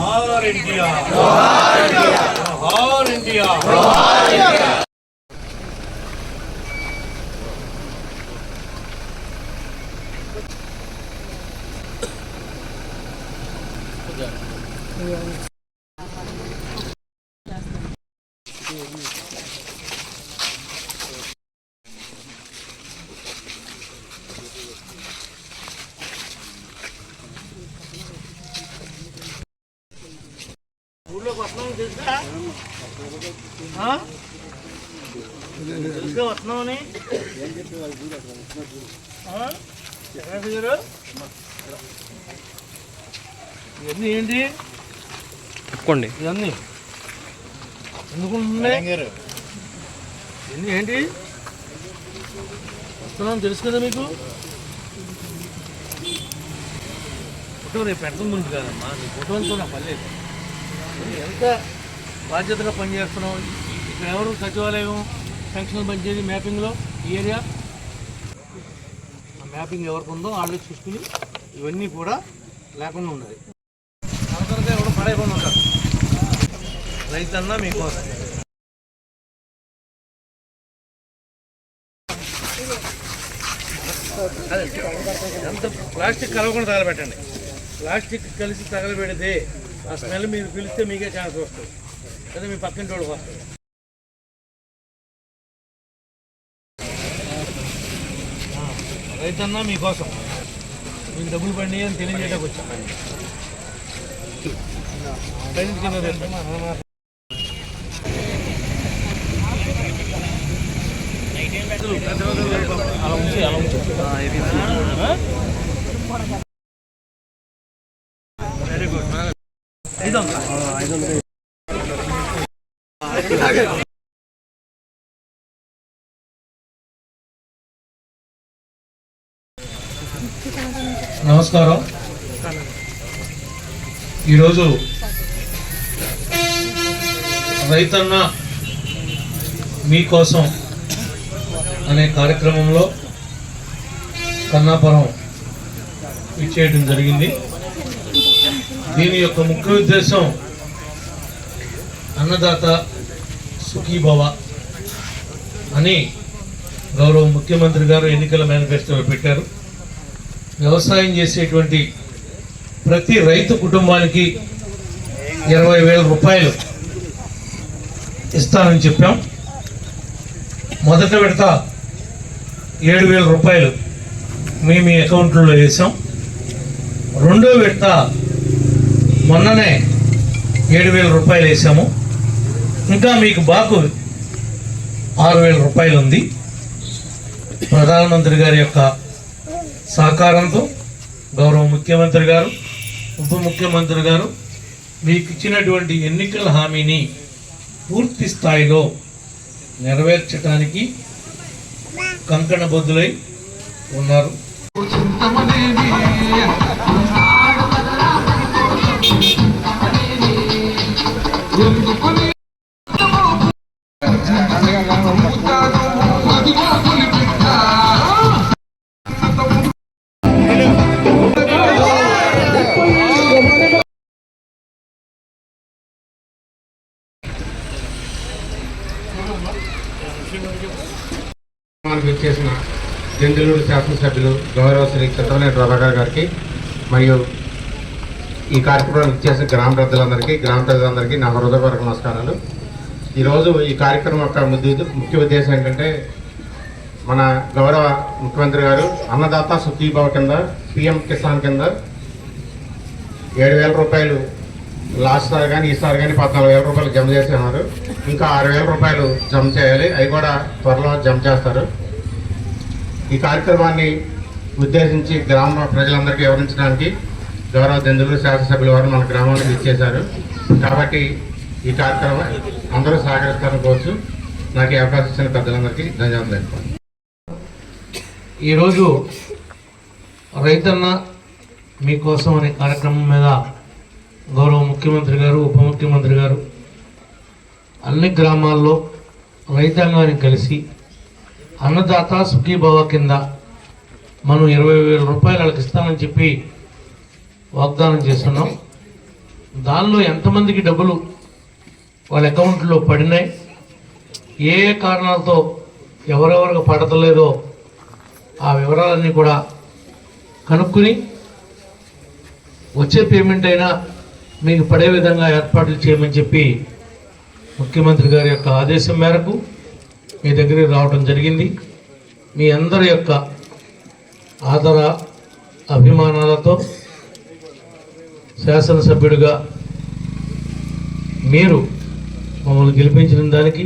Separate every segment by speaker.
Speaker 1: और इंडिया और इंडिया और इंडिया Yeah. వస్తున్నామని ఆ? ఇవన్నీ. ఏంటి
Speaker 2: తప్పండి
Speaker 1: ఇవన్నీ ఎందుకు ఇవన్నీ ఏంటి? వస్తున్నాం తెలుసు కదా మీకు? ఫోటో రేపు పెడతాం ముందు కదమ్మా నీ ఫోటోలతో నా పర్లేదు. ఎంత బాధ్యతగా పనిచేస్తున్నాం. ఇక్కడ ఎవరు సచివాలయం ఫంక్షనల్ పంచేది మ్యాపింగ్లో ఈ ఏరియా? మ్యాపింగ్ ఎవరికి ఉందో వాళ్ళు చూసుకుని ఇవన్నీ కూడా లేకుండా ఉండాలి. కనుక ఎవరు పడైపోయి ఉంటారు రైతన్నా మీకోసం. ఎంత ప్లాస్టిక్ కలవకుండా తగలబెట్టండి. ప్లాస్టిక్ కలిసి తగలబెడితే ఆ స్మెల్ మీరు పిలిస్తే మీకే ఛాన్స్ వస్తుంది. అదే మీ పక్కింటి వాడికి వస్తుంది ఆ, రైతన్నా మీకోసం. మీకు డబ్బులు పండి అని తెలియజేయడానికి వచ్చాను పైన కింద తెచ్చు. అలా ఉంచి అలా ఉంచి. వెరీ గుడ్ ఐదు నమస్కారం. ఈరోజు రైతన్న మీకోసం అనే కార్యక్రమంలో కన్నాపురం ఇచ్చేయడం జరిగింది. దీని యొక్క ముఖ్య ఉద్దేశం అన్నదాత సుఖీభవ అని గౌరవ ముఖ్యమంత్రి గారు ఎన్నికల మేనిఫెస్టోలో పెట్టారు. వ్యవసాయం చేసేటువంటి ప్రతి రైతు కుటుంబానికి ఇరవై వేల రూపాయలు ఇస్తానని చెప్పాం. మొదట విడత ఏడు వేల రూపాయలు మీ మీ అకౌంట్లో వేసాం రెండో విడత మొన్ననే ఏడు వేల రూపాయలు వేసాము ఇంకా మీకు బాకు ఆరు వేల రూపాయలు ఉంది ప్రధానమంత్రి గారి యొక్క సహకారంతో గౌరవ ముఖ్యమంత్రి గారు ఉప ముఖ్యమంత్రి గారు మీకు ఇచ్చినటువంటి ఎన్నికల హామీని పూర్తి స్థాయిలో నెరవేర్చడానికి కంకణబద్దులై ఉన్నారు.
Speaker 3: మనకు చేసిన జంజలూరు శాసనసభ్యులు గౌరవ శ్రీ చింతమనేని ప్రభాకర్ గారికి మరియు ఈ కార్యక్రమానికి ఇచ్చేసిన గ్రామ పెద్దలందరికీ గ్రామ ప్రజలందరికీ నా హృదయపూర్వక నమస్కారాలు. ఈరోజు ఈ కార్యక్రమం యొక్క ముద్దు ముఖ్య ఉద్దేశం ఏంటంటే మన గౌరవ ముఖ్యమంత్రి గారు అన్నదాత సుఖీభావ కింద పిఎం కిసాన్ కింద ఏడు వేల రూపాయలు లాస్ట్ సార్ కానీ ఈసారి కానీ పద్నాలుగు వేల రూపాయలు జమ చేసేవారు. ఉన్నారు ఇంకా ఆరు వేల రూపాయలు జమ చేయాలి. అవి కూడా త్వరలో జమ చేస్తారు. ఈ కార్యక్రమాన్ని ఉద్దేశించి గ్రామ ప్రజలందరికీ వివరించడానికి గౌరవ దందులు శాసనసభ్యుల వారు మన గ్రామానికి ఇచ్చేశారు. కాబట్టి ఈ కార్యక్రమం అందరూ సహకరిస్తారని కోరుచు నాకు ఈ అవకాశం ఇచ్చిన పెద్దలందరికీ ధన్యవాదాలు. తెలుపుతాను
Speaker 1: ఈరోజు రైతన్న మీకోసం అనే కార్యక్రమం మీద గౌరవ ముఖ్యమంత్రి గారు ఉప ముఖ్యమంత్రి గారు అన్ని గ్రామాల్లో రైతాంగాన్ని కలిసి అన్నదాత సుఖీభవ కింద మనం ఇరవై వేల రూపాయలు వాళ్ళకి ఇస్తామని చెప్పి వాగ్దానం చేస్తున్నాం. దానిలో ఎంతమందికి డబ్బులు వాళ్ళ అకౌంట్లో పడినాయి? ఏ ఏ కారణాలతో ఎవరెవరికి పడతలేదో ఆ వివరాలన్నీ కూడా కనుక్కుని వచ్చే పేమెంట్ అయినా మీకు పడే విధంగా ఏర్పాట్లు చేయమని చెప్పి ముఖ్యమంత్రి గారి యొక్క ఆదేశం మేరకు మీ దగ్గరికి రావడం జరిగింది. మీ అందరి యొక్క ఆదర అభిమానాలతో శాసనసభ్యుడిగా మీరు మమ్మల్ని గెలిపించిన దానికి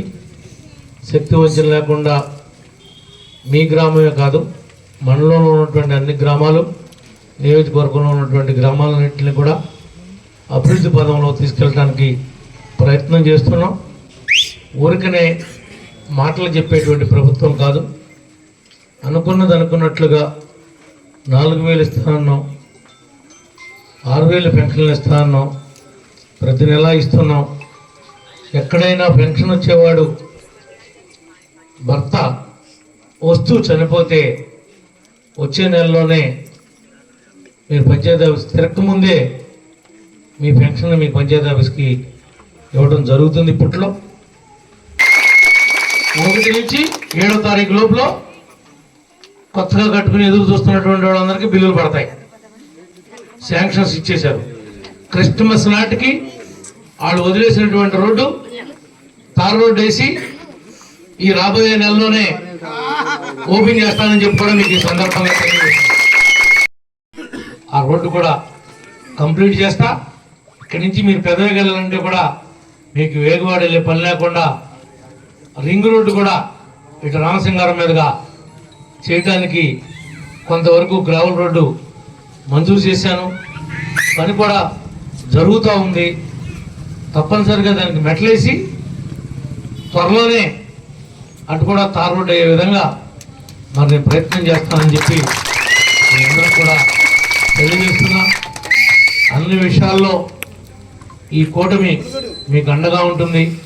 Speaker 1: శక్తి వంచన లేకుండా మీ గ్రామమే కాదు మండలంలో ఉన్నటువంటి అన్ని గ్రామాలు నియోజకవర్గంలో ఉన్నటువంటి గ్రామాలన్నింటినీ కూడా అభివృద్ధి పదంలో తీసుకెళ్ళడానికి ప్రయత్నం చేస్తున్నాం. ఊరికనే మాటలు చెప్పేటువంటి ప్రభుత్వం కాదు. అనుకున్నది అనుకున్నట్లుగా నాలుగు వేలు ఇస్తానన్నాం ఆరు వేలు పెన్షన్లు ఇస్తానన్నాం ప్రతి నెల ఇస్తున్నాం. ఎక్కడైనా పెన్షన్ వచ్చేవాడు భర్త వస్తూ చనిపోతే వచ్చే నెలలోనే మీరు పంచాయతీ ఆఫీస్ తిరగకముందే మీ పెన్షన్ మీ పంచాయతీ ఆఫీస్కి ఇవ్వడం జరుగుతుంది ఇప్పట్లో. ఒకటి నుంచి ఏడో తారీఖు లోపల కొత్తగా కట్టుకుని ఎదురు చూస్తున్నటువంటి వాళ్ళందరికీ బిల్లులు పడతాయి. శాంక్షన్స్ ఇచ్చేశారు. క్రిస్టమస్ నాటికి వాళ్ళు వదిలేసినటువంటి రోడ్డు తార్ రోడ్డు వేసి ఈ రాబోయే నెలలోనే ఓపెన్ చేస్తానని చెప్పుకోవడం మీకు ఈ సందర్భంగా ఆ రోడ్డు కూడా కంప్లీట్ చేస్తా. ఇక్కడి నుంచి మీరు పెదవికి వెళ్ళాలంటే కూడా మీకు వేగవాడ వెళ్ళే పని లేకుండా రింగ్ రోడ్డు కూడా ఇటు రామసింగారం మీదుగా చేయడానికి కొంతవరకు గ్రావెల్ రోడ్డు మంజూరు చేశాను. పని కూడా జరుగుతూ ఉంది. తప్పనిసరిగా దానికి మెట్లేసి త్వరలోనే అటు కూడా తార్ రోడ్డు అయ్యే విధంగా మరి నేను ప్రయత్నం చేస్తానని చెప్పి అందరం కూడా తెలియజేస్తున్నా. అన్ని విషయాల్లో ఈ కూటమి మీకు అండగా ఉంటుంది.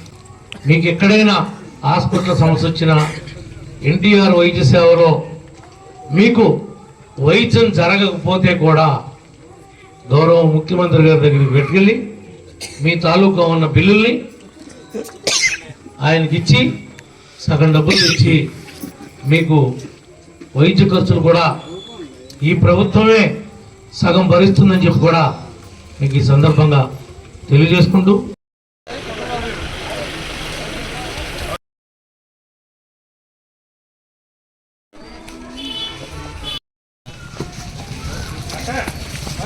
Speaker 1: మీకు ఎక్కడైనా హాస్పిటల్ సమస్య వచ్చినా ఎన్టీఆర్ వైద్య సేవలో మీకు వైద్యం జరగకపోతే కూడా గౌరవ ముఖ్యమంత్రి గారి దగ్గరికి పెట్టుకెళ్ళి మీ తాలూకా ఉన్న బిల్లుల్ని ఆయనకి ఇచ్చి సగం డబ్బులు ఇచ్చి మీకు వైద్య ఖర్చులు కూడా ఈ ప్రభుత్వమే సగం భరిస్తుందని చెప్పి కూడా మీకు ఈ సందర్భంగా తెలియజేసుకుంటూ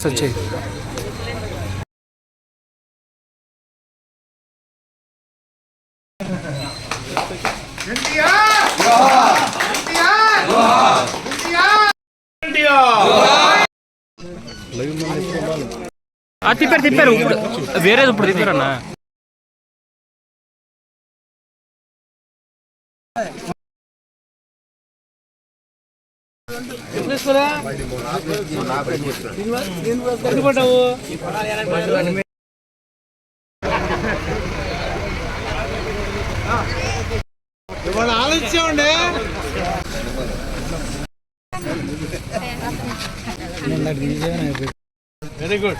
Speaker 2: సచ్చాయి
Speaker 4: ఎన్టీఆర్ జోహార్ ఎన్టీఆర్ జోహార్ ఎన్టీఆర్
Speaker 5: ఆ, తిప్పారు తిప్పారు ఇప్పుడు వేరేది ఇప్పుడు తిప్పారన్నా
Speaker 1: పడ్డావు
Speaker 4: ఇవాళ ఆలోచించండి
Speaker 1: వెరీ గుడ్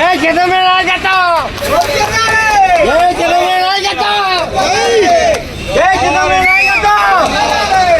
Speaker 5: జై చంద్రబాబు నాయకత్వం జై చంద్రబాబు నాయకత్వం జై చంద్రబాబు నాయకత్వం